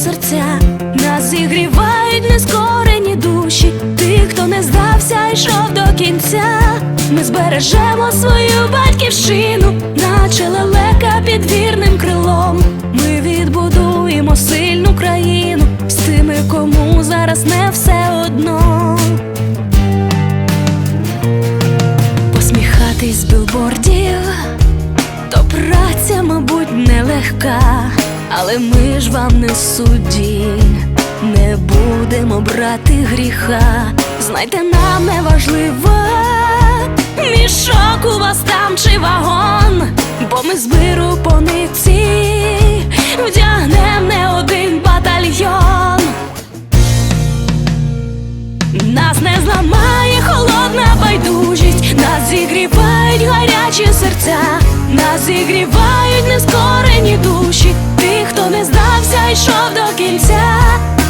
серця, нас зігрівають нескорені душі, тих, хто не здався, йшов до кінця. Ми збережемо свою батьківщину, наче лелека під вірним крилом. Ми відбудуємо сильну країну з тими, кому зараз не все одно. Посміхатись з білбордів, то праця, мабуть, нелегка, але ми ж вам не судді, не будемо брати гріха. Знайте, нам не важливо, мішок у вас там чи вагон, бо ми збиру пониці по йшов до кінця.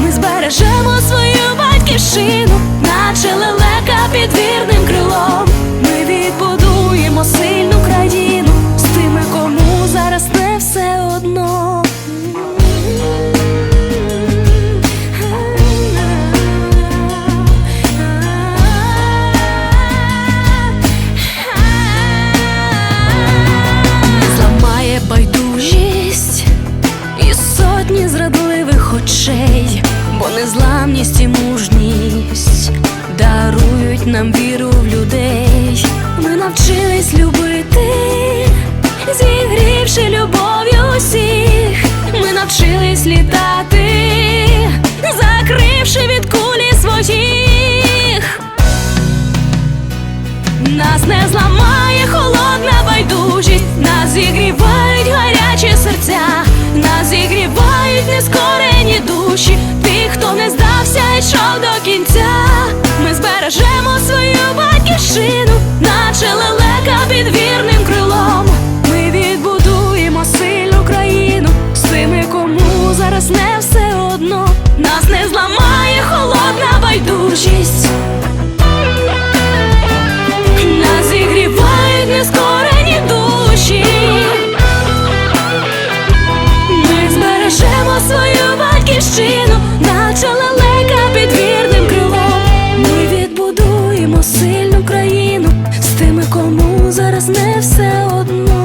Ми збережемо свою батьківщину, очей, бо незламність і мужність дарують нам віру в людей. Ми навчились любити, зігрівши любов'ю усіх, ми навчились літати, закривши від кулі своїх, нас не зламає холодна байдужість, нас зігрівають гарячі. Бережемо зараз не все одно.